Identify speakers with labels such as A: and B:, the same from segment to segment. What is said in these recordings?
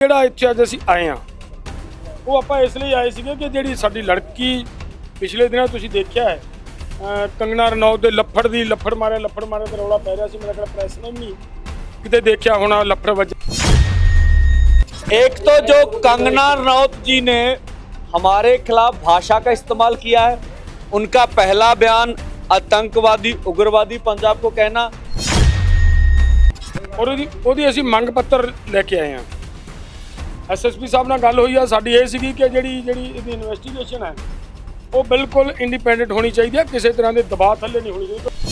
A: ਜਿਹੜਾ ਇੱਥੇ ਅੱਜ ਅਸੀਂ ਆਏ ਆ ਉਹ ਆਪਾਂ ਇਸ ਲਈ ਆਏ ਸੀਗੇ ਕਿ ਜਿਹੜੀ ਸਾਡੀ ਲੜਕੀ ਪਿਛਲੇ ਦਿਨਾਂ ਤੁਸੀਂ ਦੇਖਿਆ ਹੈ ਅਹ ਕੰਗਨਾ ਰਣੌਤ ਦੇ ਲੱਫੜ ਦੀ ਲੱਫੜ ਮਾਰਿਆ ਲੱਫੜ ਮਾਰਿਆ ਤੇ ਰੌਲਾ ਪੈ ਰਿਹਾ ਸੀ ਮੇਰਾ ਕਿਹੜਾ ਪ੍ਰੈਸ ਨੇ ਵੀ ਨਹੀਂ ਕਿਤੇ ਦੇਖਿਆ ਹੋਣਾ ਲੱਫੜ ਵੱਜ
B: एक तो जो कंगना रनौत जी ने हमारे खिलाफ भाषा का इस्तेमाल किया है उनका पहला बयान आतंकवादी उग्रवादी पंजाब को कहना
A: ਔਰ ਉਹਦੀ ਉਹਦੀ ਅਸੀਂ ਮੰਗ ਪੱਤਰ ਲੈ ਕੇ ਆਏ ਆ ਐਸਐਸਪੀ ਸਾਹਿਬ ਨਾਲ ਗੱਲ ਹੋਈ ਆ ਸਾਡੀ ਇਹ ਸੀਗੀ ਕਿ ਜਿਹੜੀ ਜਿਹੜੀ ਇਹਦੀ ਇਨਵੈਸਟੀਗੇਸ਼ਨ ਹੈ ਉਹ ਬਿਲਕੁਲ ਇੰਡੀਪੈਂਡੈਂਟ ਹੋਣੀ ਚਾਹੀਦੀ ਹੈ ਕਿਸੇ ਤਰ੍ਹਾਂ ਦੇ ਦਬਾਅ ਥੱਲੇ ਨਹੀਂ ਹੋਣੀ ਚਾਹੀਦੀ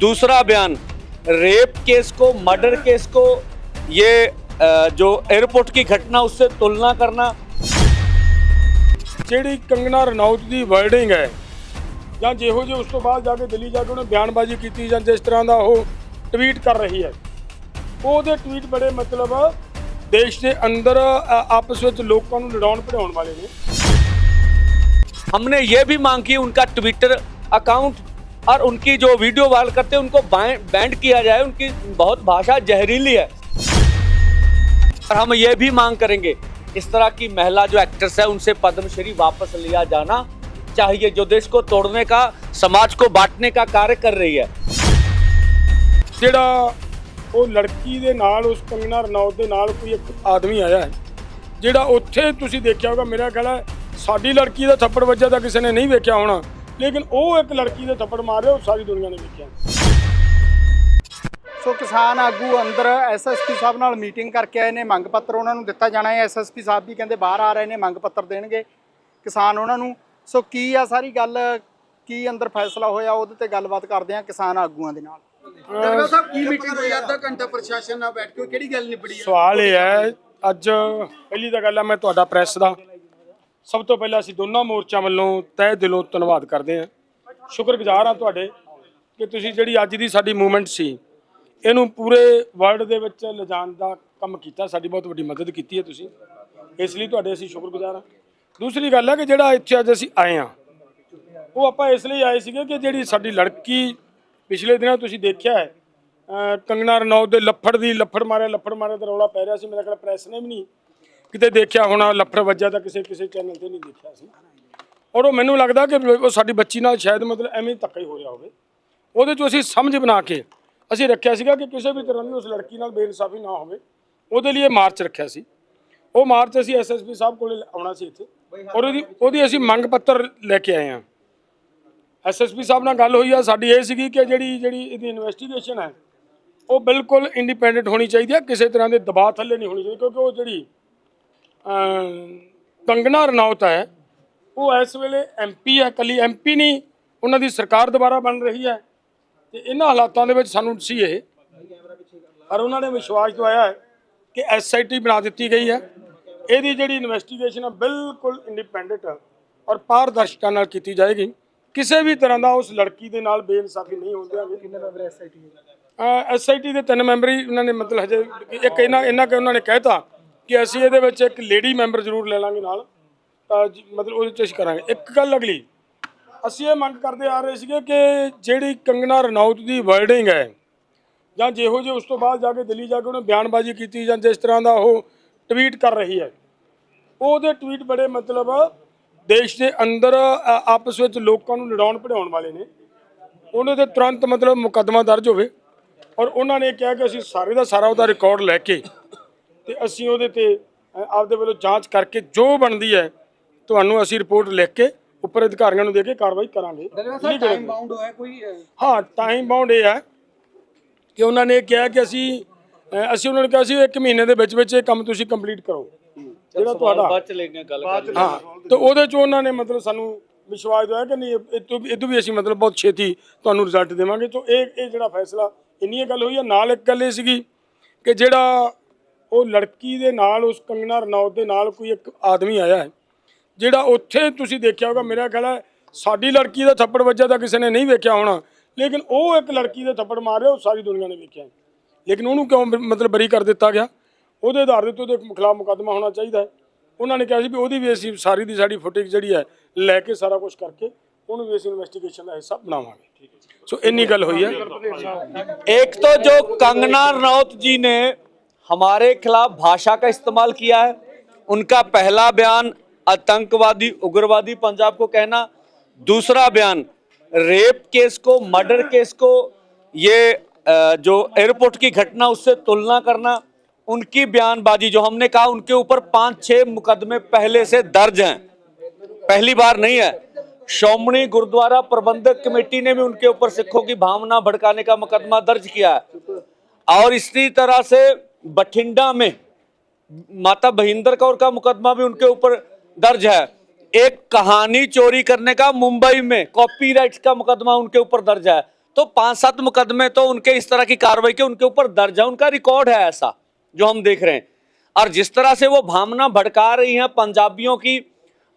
B: दूसरा बयान रेप केस को मर्डर केस को ये अ, जो एयरपोर्ट की घटना उससे तुलना करना
A: ਜਿਹੜੀ ਕੰਗਨਾ ਰਣੌਤ ਦੀ ਵਰਡਿੰਗ ਹੈ ਜਾਂ ਜਿਹੋ ਜਿਹੇ ਉਸ ਤੋਂ ਬਾਅਦ ਜਾ ਕੇ ਦਿੱਲੀ ਜਾ ਕੇ ਉਹਨੇ ਬਿਆਨਬਾਜ਼ੀ ਕੀਤੀ ਜਾਂ ਜਿਸ ਤਰ੍ਹਾਂ ਦਾ ਉਹ ਟਵੀਟ ਕਰ ਰਹੀ ਹੈ ਉਹਦੇ ਟਵੀਟ ਬੜੇ ਮਤਲਬ ਦੇਸ਼ ਦੇ ਅੰਦਰ ਅ, ਆਪਸ ਵਿੱਚ ਲੋਕਾਂ ਨੂੰ ਲੜਾਉਣ ਪੜਾਉਣ ਵਾਲੇ ਨੇ
B: हमने ये भी मांग की उनका ट्विटर अकाउंट और उनकी जो वीडियो वायरल करते हैं उनको बैंड किया जाए उनकी बहुत भाषा जहरीली है और हम ये भी मांग करेंगे इस तरह की महिला जो एक्ट्रेस है उनसे पद्मश्री वापस लिया जाना चाहिए जो देश को तोड़ने का समाज को बांटने का कार्य कर रही है
A: ਜਿਹੜਾ ਉਹ ਲੜਕੀ ਦੇ ਨਾਲ, ਉਸ ਕੰਗਨਾ ਰਣੌਤ ਦੇ ਨਾਲ ਕੋਈ ਇੱਕ ਆਦਮੀ ਆਇਆ ਹੈ, ਜਿਹੜਾ ਉੱਥੇ ਤੁਸੀਂ ਦੇਖਿਆ ਹੋਗਾ ਮੇਰਾ ਖਿਆਲ ਹੈ ਸਾਡੀ ਲੜਕੀ ਦਾ ਥੱਪੜ ਵੱਜਿਆ ਤਾਂ ਕਿਸੇ ਨੇ ਨਹੀਂ ਵੇਖਿਆ ਹੋਣਾ। ਲੇਕਿਨ ਉਹ ਇੱਕ ਲੜਕੀ ਦੇ ਥੱਪੜ ਮਾਰ ਰਿਹਾ, ਉਹ ਸਾਰੀ ਦੁਨੀਆ ਨੇ ਵੇਖਿਆ।
C: ਸੋ ਕਿਸਾਨ ਆਗੂ ਅੰਦਰ ਐਸਐਸਪੀ ਸਾਹਿਬ ਨਾਲ ਮੀਟਿੰਗ ਕਰਕੇ ਆਏ ਨੇ, ਮੰਗ ਪੱਤਰ ਉਹਨਾਂ ਨੂੰ ਦਿੱਤਾ ਜਾਣਾ ਹੈ। ਐਸਐਸਪੀ ਸਾਹਿਬ ਵੀ ਕਹਿੰਦੇ ਬਾਹਰ ਆ ਰਹੇ ਨੇ, ਮੰਗ ਪੱਤਰ ਦੇਣਗੇ ਕਿਸਾਨ ਉਹਨਾਂ ਨੂੰ। ਸੋ ਕੀ ਆ ਸਾਰੀ ਗੱਲ? ਕੀ ਅੰਦਰ ਫੈਸਲਾ ਹੋਇਆ? ਉਹਦੇ ਤੇ ਗੱਲਬਾਤ ਕਰਦੇ ਆ ਕਿਸਾਨ ਆਗੂਆਂ ਦੇ ਨਾਲ।
D: ਡਾਕਟਰ ਸਾਹਿਬ, ਕੀ ਮੀਟਿੰਗ ਹੋਈ? ਅੱਧਾ ਘੰਟਾ ਪ੍ਰਸ਼ਾਸਨ ਨਾਲ ਬੈਠ ਕੇ ਕਿਹੜੀ ਗੱਲ ਨਿਬੜੀ ਹੈ
A: ਸਵਾਲ ਇਹ ਹੈ, ਅੱਜ ਪਹਿਲੀ ਤਾਂ ਗੱਲ ਹੈ ਮੈਂ ਤੁਹਾਡਾ ਪ੍ਰੈਸ ਦਾ। ਸਭ ਤੋਂ ਪਹਿਲਾਂ ਅਸੀਂ ਦੋਨਾਂ ਮੋਰਚਾ ਵੱਲੋਂ ਤਹਿ ਦਿਲੋਂ ਧੰਨਵਾਦ ਕਰਦੇ ਹਾਂ। ਸ਼ੁਕਰਗੁਜ਼ਾਰ ਹਾਂ ਤੁਹਾਡੇ ਕਿ ਤੁਸੀਂ ਜਿਹੜੀ ਅੱਜ ਦੀ ਸਾਡੀ ਮੂਵਮੈਂਟ ਸੀ, ਇਹਨੂੰ ਪੂਰੇ ਵਰਲਡ ਦੇ ਵਿੱਚ ਲਿਜਾਣ ਦਾ ਕੰਮ ਕੀਤਾ। ਸਾਡੀ ਬਹੁਤ ਵੱਡੀ ਮਦਦ ਕੀਤੀ ਹੈ ਤੁਸੀਂ। ਇਸ ਲਈ ਤੁਹਾਡੇ ਅਸੀਂ ਸ਼ੁਕਰਗੁਜ਼ਾਰ ਹਾਂ। ਦੂਸਰੀ ਗੱਲ ਹੈ ਕਿ ਜਿਹੜਾ ਇੱਥੇ ਅੱਜ ਅਸੀਂ ਆਏ ਹਾਂ, ਉਹ ਆਪਾਂ ਇਸ ਲਈ ਆਏ ਸੀਗੇ ਕਿ ਜਿਹੜੀ ਸਾਡੀ ਲੜਕੀ ਪਿਛਲੇ ਦਿਨਾਂ ਤੁਸੀਂ ਦੇਖਿਆ ਹੈ, ਅਹ ਕੰਗਨਾ ਰਣੌਤ ਦੇ ਲੱਫੜ ਦੀ ਲੱਫੜ ਮਾਰਿਆ ਲੱਫੜ ਮਾਰਿਆ ਤੇ ਰੌਲਾ ਪੈ ਰਿਹਾ ਸੀ, ਮੇਰਾ ਕਿਹੜਾ ਪ੍ਰੈਸ ਨੇ ਵੀ ਨਹੀਂ ਕਿਤੇ ਦੇਖਿਆ ਹੋਣਾ, ਲੱਫੜ ਵੱਜਾ ਤਾਂ ਕਿਸੇ ਕਿਸੇ ਚੈਨਲ ਤੇ ਨਹੀਂ ਦੇਖਿਆ ਸੀ। ਔਰ ਉਹ ਮੈਨੂੰ ਲੱਗਦਾ ਕਿ ਉਹ ਸਾਡੀ ਬੱਚੀ ਨਾਲ ਸ਼ਾਇਦ ਮਤਲਬ ਐਵੇਂ ਧੱਕਾ ਹੀ ਹੋ ਰਿਹਾ ਹੋਵੇ। ਉਹਦੇ ਚੋਂ ਅਸੀਂ ਸਮਝ ਬਣਾ ਕੇ ਅਸੀਂ ਰੱਖਿਆ ਸੀਗਾ ਕਿ ਕਿਸੇ ਵੀ ਤਰ੍ਹਾਂ ਦੀ ਉਸ ਲੜਕੀ ਨਾਲ ਬੇਇਨਸਾਫੀ ਨਾ ਹੋਵੇ, ਉਹਦੇ ਲਈ ਇਹ ਮਾਰਚ ਰੱਖਿਆ ਸੀ। ਉਹ ਮਾਰਚ ਅਸੀਂ ਐਸਐਸਪੀ ਸਾਹਿਬ ਕੋਲੇ ਆਉਣਾ ਸੀ ਇੱਥੇ ਔਰ ਉਹਦੀ ਉਹਦੀ ਅਸੀਂ ਮੰਗ ਪੱਤਰ ਲੈ ਕੇ ਆਏ ਹਾਂ। ਐਸਐਸਪੀ ਸਾਹਿਬ ਨਾਲ ਗੱਲ ਹੋਈ ਆ, ਸਾਡੀ ਇਹ ਸੀਗੀ ਕਿ ਜਿਹੜੀ ਜਿਹੜੀ ਇਹਦੀ ਇਨਵੈਸਟੀਗੇਸ਼ਨ ਹੈ, ਉਹ ਬਿਲਕੁਲ ਇੰਡੀਪੈਂਡੈਂਟ ਹੋਣੀ ਚਾਹੀਦੀ ਹੈ ਕਿਸੇ ਤਰ੍ਹਾਂ ਦੇ ਦਬਾਅ ਥੱਲੇ ਨਹੀਂ ਹੋਣੀ ਚਾਹੀਦੀ, ਕਿਉਂਕਿ ਉਹ ਜਿਹੜੀ ਕੰਗਨਾ ਰਣੌਤ ਹੈ, ਉਹ ਇਸ ਵੇਲੇ ਐਮਪੀ ਹੈ, ਕੱਲੀ ਐਮਪੀ ਨਹੀਂ, ਉਹਨਾਂ ਦੀ ਸਰਕਾਰ ਦੁਬਾਰਾ ਬਣ ਰਹੀ ਹੈ, ਤੇ ਇਹਨਾਂ ਹਾਲਾਤਾਂ ਦੇ ਵਿੱਚ ਸਾਨੂੰ ਸੀ ਇਹ, ਪਰ ਉਹਨਾਂ ਨੇ ਵਿਸ਼ਵਾਸ ਦਵਾਇਆ ਹੈ ਕਿ ਐਸਆਈਟੀ ਬਣਾ ਦਿੱਤੀ ਗਈ ਹੈ। ਇਹਦੀ ਜਿਹੜੀ ਇਨਵੈਸਟੀਗੇਸ਼ਨ ਹੈ, ਬਿਲਕੁਲ ਇੰਡੀਪੈਂਡੈਂਟ ਔਰ ਪਾਰਦਰਸ਼ਤਾ ਨਾਲ ਕੀਤੀ ਜਾਏਗੀ। ਕਿਸੇ ਵੀ ਤਰ੍ਹਾਂ ਦਾ ਉਸ ਲੜਕੀ ਦੇ ਨਾਲ ਬੇਇਨਸਾਫੀ ਨਹੀਂ ਹੋਣ ਦਿਆਂਗੇ ਕਿੰਨੇ ਮੈਂਬਰ ਐਸਆਈਟੀ ਐਸਆਈਟੀ ਦੇ? ਤਿੰਨ ਮੈਂਬਰ ਹੀ ਉਹਨਾਂ ਨੇ ਮਤਲਬ ਹਜੇ ਇੱਕ ਇਹਨਾਂ ਇਹਨਾਂ ਕਿ ਉਹਨਾਂ ਨੇ ਕਹਿਤਾ ਕਿ ਅਸੀਂ ਇਹਦੇ ਵਿੱਚ ਇੱਕ ਲੇਡੀ ਮੈਂਬਰ ਜ਼ਰੂਰ ਲੈ ਲਾਂਗੇ ਨਾਲ। ਤਾਂ ਮਤਲਬ ਉਹਦੇ ਚ ਅਸੀਂ ਕਰਾਂਗੇ। ਇੱਕ ਗੱਲ ਅਗਲੀ ਅਸੀਂ ਇਹ ਮੰਗ ਕਰਦੇ ਆ ਰਹੇ ਸੀਗੇ ਕਿ ਜਿਹੜੀ ਕੰਗਨਾ ਰਣੌਤ ਦੀ ਵਰਡਿੰਗ ਹੈ ਜਾਂ ਜਿਹੋ ਜਿਹੇ ਉਸ ਤੋਂ ਬਾਅਦ ਜਾ ਕੇ ਦਿੱਲੀ ਜਾ ਕੇ ਉਹਨੇ ਬਿਆਨਬਾਜ਼ੀ ਕੀਤੀ ਜਾਂ ਜਿਸ ਤਰ੍ਹਾਂ ਦਾ ਉਹ ਟਵੀਟ ਕਰ ਰਹੀ ਹੈ ਉਹਦੇ ਟਵੀਟ ਬੜੇ ਮਤਲਬ ਦੇਸ਼ ਦੇ ਅੰਦਰ ਆਪਸ ਵਿੱਚ ਲੋਕਾਂ ਨੂੰ ਲੜਾਉਣ ਪੜਾਉਣ ਵਾਲੇ ਨੇ। ਉਹਨਾਂ ਦੇ ਤੁਰੰਤ ਮਤਲਬ ਮੁਕੱਦਮਾ ਦਰਜ ਹੋਵੇ। ਔਰ ਉਹਨਾਂ ਨੇ ਕਿਹਾ ਕਿ ਅਸੀਂ ਸਾਰੇ ਦਾ ਸਾਰਾ ਉਹਦਾ ਰਿਕਾਰਡ ਲੈ ਕੇ ਤੇ ਅਸੀਂ ਉਹਦੇ ਤੇ ਆਪਦੇ ਵੱਲੋਂ ਜਾਂਚ ਕਰਕੇ ਜੋ ਬਣਦੀ ਹੈ ਤੁਹਾਨੂੰ ਅਸੀਂ ਰਿਪੋਰਟ ਲਿਖ ਕੇ ਉੱਪਰ ਅਧਿਕਾਰੀਆਂ ਨੂੰ ਦੇ ਕੇ ਕਾਰਵਾਈ ਕਰਾਂਗੇ।
D: ਟਾਈਮ ਬਾਉਂਡ ਹੋਇਆ ਕੋਈ
A: ਹਾਂ ਟਾਈਮ ਬਾਉਂਡ ਇਹ ਹੈ ਕਿ ਉਹਨਾਂ ਨੇ ਕਿਹਾ ਕਿ ਅਸੀਂ ਅਸੀਂ ਉਹਨਾਂ ਨੂੰ ਕਿਹਾ ਸੀ ਇੱਕ ਮਹੀਨੇ ਦੇ ਵਿੱਚ ਵਿੱਚ ਇਹ ਕੰਮ ਤੁਸੀਂ ਕੰਪਲੀਟ ਕਰੋ। ਜਿਹੜਾ ਤੁਹਾਡਾ।
B: ਬਾਅਦ ਚ ਲੈ ਕੇ ਗੱਲ ਕਰ
A: ਹਾਂ ਤੇ ਉਹਦੇ ਚ ਉਹਨਾਂ ਨੇ ਮਤਲਬ ਸਾਨੂੰ ਵਿਸ਼ਵਾਸ ਦਿਵਾਇਆ ਕਿ ਨਹੀਂ ਇਹ ਤੋਂ ਇਹ ਤੋਂ ਵੀ ਅਸੀਂ ਮਤਲਬ ਬਹੁਤ ਛੇਤੀ ਤੁਹਾਨੂੰ ਰਿਜ਼ਲਟ ਦੇਵਾਂਗੇ। ਤੋਂ ਇਹ ਇਹ ਜਿਹੜਾ ਫੈਸਲਾ ਇੰਨੀ ਇਹ ਗੱਲ ਹੋਈ ਆ ਨਾਲ ਇੱਕ ਗੱਲ ਇਹ ਸੀਗੀ ਕਿ ਜਿਹੜਾ ਉਹ ਲੜਕੀ ਦੇ ਨਾਲ ਉਸ ਕੰਗਣਾ ਰਨੌਤ ਦੇ ਨਾਲ ਕੋਈ ਇੱਕ ਆਦਮੀ ਆਇਆ ਹੈ ਜਿਹੜਾ ਉੱਥੇ ਤੁਸੀਂ ਦੇਖਿਆ ਹੋਗਾ ਮੇਰਾ ਖਿਆਲ ਹੈ ਸਾਡੀ ਲੜਕੀ ਦਾ ਥੱਪੜ ਵੱਜਾ ਤਾਂ ਕਿਸੇ ਨੇ ਨਹੀਂ ਵੇਖਿਆ ਹੋਣਾ ਲੇਕਿਨ ਉਹ ਇੱਕ ਲੜਕੀ ਦੇ ਥੱਪੜ ਮਾਰ ਮਾਰਿਆ ਉਹ ਸਾਰੀ ਦੁਨੀਆ ਨੇ ਵੇਖਿਆ ਲੇਕਿਨ ਉਹਨੂੰ ਕਿਉਂ ਮਤਲਬ ਬਰੀ ਕਰ ਦਿੱਤਾ ਗਿਆ? ਉਹਦੇ ਆਧਾਰ ਦੇ ਉੱਤੇ ਉਹਦੇ ਖਿਲਾਫ ਮੁਕੱਦਮਾ ਹੋਣਾ ਚਾਹੀਦਾ ਹੈ ਉਹਨਾਂ ਨੇ ਕਿਹਾ ਸੀ ਵੀ ਉਹਦੀ ਵੀ ਅਸੀਂ ਸਾਰੀ ਦੀ ਸਾਡੀ ਫੁਟੇਜ ਜਿਹੜੀ ਹੈ ਲੈ ਕੇ ਸਾਰਾ ਕੁਝ ਕਰਕੇ ਉਹਨੂੰ ਵੀ ਅਸੀਂ ਇਨਵੈਸਟੀਗੇਸ਼ਨ ਦਾ ਹਿੱਸਾ ਬਣਾਵਾਂਗੇ ਸੋ ਇੰਨੀ ਗੱਲ ਹੋਈ ਹੈ
B: एक तो जो कंगना रनौत जी ने हमारे खिलाफ भाषा का इस्तेमाल किया है उनका पहला बयान आतंकवादी उग्रवादी पंजाब को कहना दूसरा बयान रेप केस को मर्डर केस को ये अ, जो एयरपोर्ट की घटना उससे तुलना करना उनकी बयानबाजी जो हमने कहा, उनके ऊपर पाँच छह मुकदमे पहले से दर्ज हैं। पहली बार नहीं है। श्रोमणी गुरुद्वारा प्रबंधक कमेटी ने भी उनके ऊपर सिखों की भावना भड़काने का मुकदमा दर्ज किया है। और इसी तरह से बठिंडा में माता बहिंदर कौर का मुकदमा भी उनके ऊपर दर्ज है। एक कहानी चोरी करने का मुंबई में कॉपीराइट्स का मुकदमा उनके ऊपर दर्ज है। तो पाँच सात मुकदमे तो उनके इस तरह की कार्रवाई के उनके ऊपर दर्ज है। उनका रिकॉर्ड है ऐसा। जो हम देख रहे हैं। और जिस तरह से वो भावना भड़का रही हैं पंजाबियों की,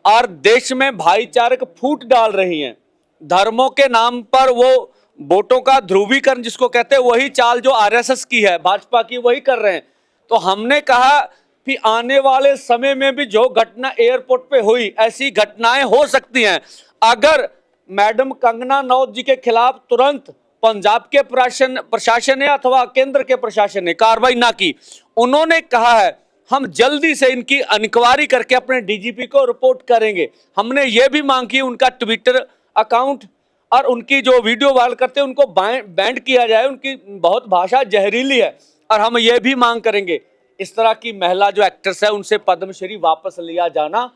B: और देश में भाईचारे को फूट डाल रही हैं। धर्मों के नाम पर वो वोटों का ध्रुवीकरण जिसको कहते हैं, वही चाल जो आरएसएस की है, भाजपा की वही कर रहे हैं। तो हमने कहा कि आने वाले समय में भी जो घटना एयरपोर्ट पे हुई, ऐसी घटनाएँ हो सकती हैं। अगर मैडम कंगना नौत जी के खिलाफ तुरंत पंजाब के प्रशासन प्रशासन ने अथवा केंद्र के प्रशासन ने कार्रवाई ना की। उन्होंने कहा है, हम जल्दी से इनकी इंक्वायरी करके अपने डीजीपी को रिपोर्ट करेंगे। हमने ये भी मांग की, उनका ट्विटर अकाउंट और उनकी जो वीडियो वायरल करते हैं, उनको बैंड किया जाए। उनकी बहुत भाषा जहरीली है और हम ये भी मांग करेंगे, इस तरह की महिला जो एक्ट्रेस है, उनसे पद्मश्री वापस लिया जाना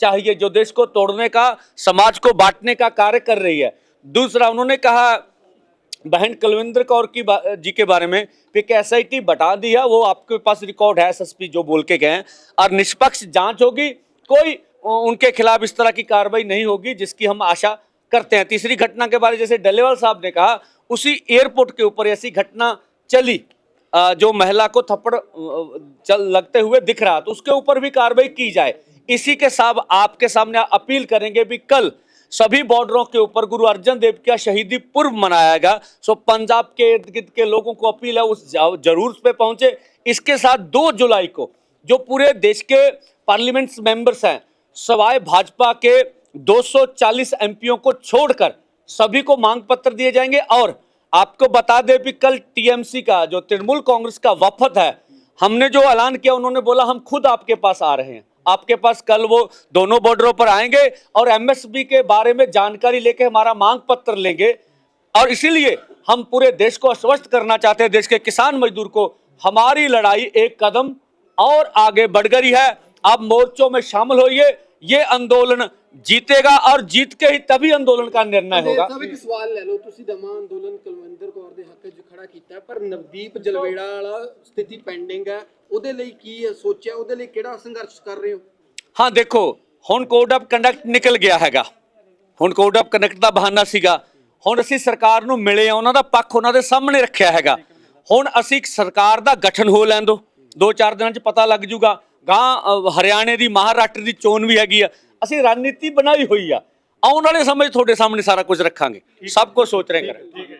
B: चाहिए, जो देश को तोड़ने का, समाज को बांटने का कार्य कर रही है। दूसरा, उन्होंने कहा बहन कुलविंदर कौर की जी के बारे में एक एस बता दी है वो आपके पास रिकॉर्ड है एसएसपी जो बोल के गए और निष्पक्ष जाँच होगी, कोई उनके खिलाफ इस तरह की कार्रवाई नहीं होगी, जिसकी हम आशा करते हैं। तीसरी घटना के बारे जैसे डलेवाल साहब ने कहा, उसी एयरपोर्ट के ऊपर ऐसी घटना चली जो महिला को थप्पड़ चल, लगते हुए दिख रहा तो उसके ऊपर भी कार्रवाई की जाए। इसी के साथ आपके सामने अपील करेंगे भी कल सभी बॉर्डरों के ऊपर गुरु अर्जन देव का शहीदी पूर्व मनाएगा सो पंजाब के इर्द गिर्द के लोगों को अपील है, उस ज़रूर पे पहुँचे। इसके साथ दो जुलाई को जो पूरे देश के पार्लियामेंट मेंबर्स हैं, सवाए भाजपा के 240 एमपीओ को छोड़कर सभी को मांग पत्र दिए जाएँगे। और आपको बता दें भी, कल टीएमसी का, जो तृणमूल कांग्रेस का वफद है, हमने जो ऐलान किया, उन्होंने बोला, हम खुद आपके पास आ रहे हैं। आपके पास कल वो दोनों बॉर्डरों पर आएँगे और एमएसपी के बारे में जानकारी लेके हमारा मांग पत्र लेंगे। और इसीलिए हम पूरे देश को आश्वस्त करना चाहते हैं, देश के किसान मजदूर को, हमारी लड़ाई एक कदम और आगे बढ़ गई है। आप मोर्चों में शामिल होइए, ये आंदोलन जीतेगा और जीत के ही तभी आंदोलन का निर्णय होगा
D: ਸਾਹਿਬ ਇੱਕ ਸਵਾਲ ਲੈ ਲਓ ਤੁਸੀਂ ਦਮਾ ਅੰਦੋਲਨ ਕੁਲਵਿੰਦਰ ਕੌਰ ਦੇ ਹੱਕ 'ਚ ਖੜਾ ਕੀਤਾ ਹੈ, ਪਰ ਨਵਦੀਪ ਜਲਵੇੜਾ ਵਾਲਾ ਸਥਿਤੀ ਪੈਂਡਿੰਗ ਹੈ ਉਹਦੇ ਲਈ ਕੀ ਹੈ ਸੋਚਿਆ ਉਹਦੇ ਲਈ ਕਿਹੜਾ ਸੰਘਰਸ਼ ਕਰ ਰਹੇ ਹੋ
B: ਹਾਂ ਦੇਖੋ ਹੁਣ ਕੋਡ ਆਫ ਕੰਡਕਟ ਨਿਕਲ ਗਿਆ ਹੈਗਾ ਹੁਣ ਕੋਡ ਆਫ ਕੰਡਕਟ ਦਾ ਬਹਾਨਾ ਸੀਗਾ ਹੁਣ ਅਸੀਂ ਸਰਕਾਰ ਨੂੰ ਮਿਲੇ ਆ ਉਹਨਾਂ ਦਾ ਪੱਖ ਉਹਨਾਂ ਦੇ ਸਾਹਮਣੇ ਰੱਖਿਆ ਹੈਗਾ ਹੁਣ ਅਸੀਂ ਇੱਕ ਸਰਕਾਰ ਦਾ ਗਠਨ ਹੋ ਲੈਣ ਦੋ ਦੋ ਚਾਰ ਦਿਨਾਂ 'ਚ ਪਤਾ ਲੱਗ ਜੂਗਾ ਗਾਂ ਹਰਿਆਣੇ ਦੀ ਮਹਾਰਾਸ਼ਟਰ ਦੀ ਚੋਣ ਵੀ ਹੈਗੀ ਆ ਅਸੀਂ ਰਣਨੀਤੀ ਬਣਾਈ ਹੋਈ ਆ। ਆਉਣ ਵਾਲੇ ਸਮੇਂ 'ਚ ਤੁਹਾਡੇ ਸਾਹਮਣੇ ਸਾਰਾ ਕੁਝ ਰੱਖਾਂਗੇ। ਸਭ ਕੁਝ ਸੋਚ ਰਹੇ ਕਰਾਂਗੇ।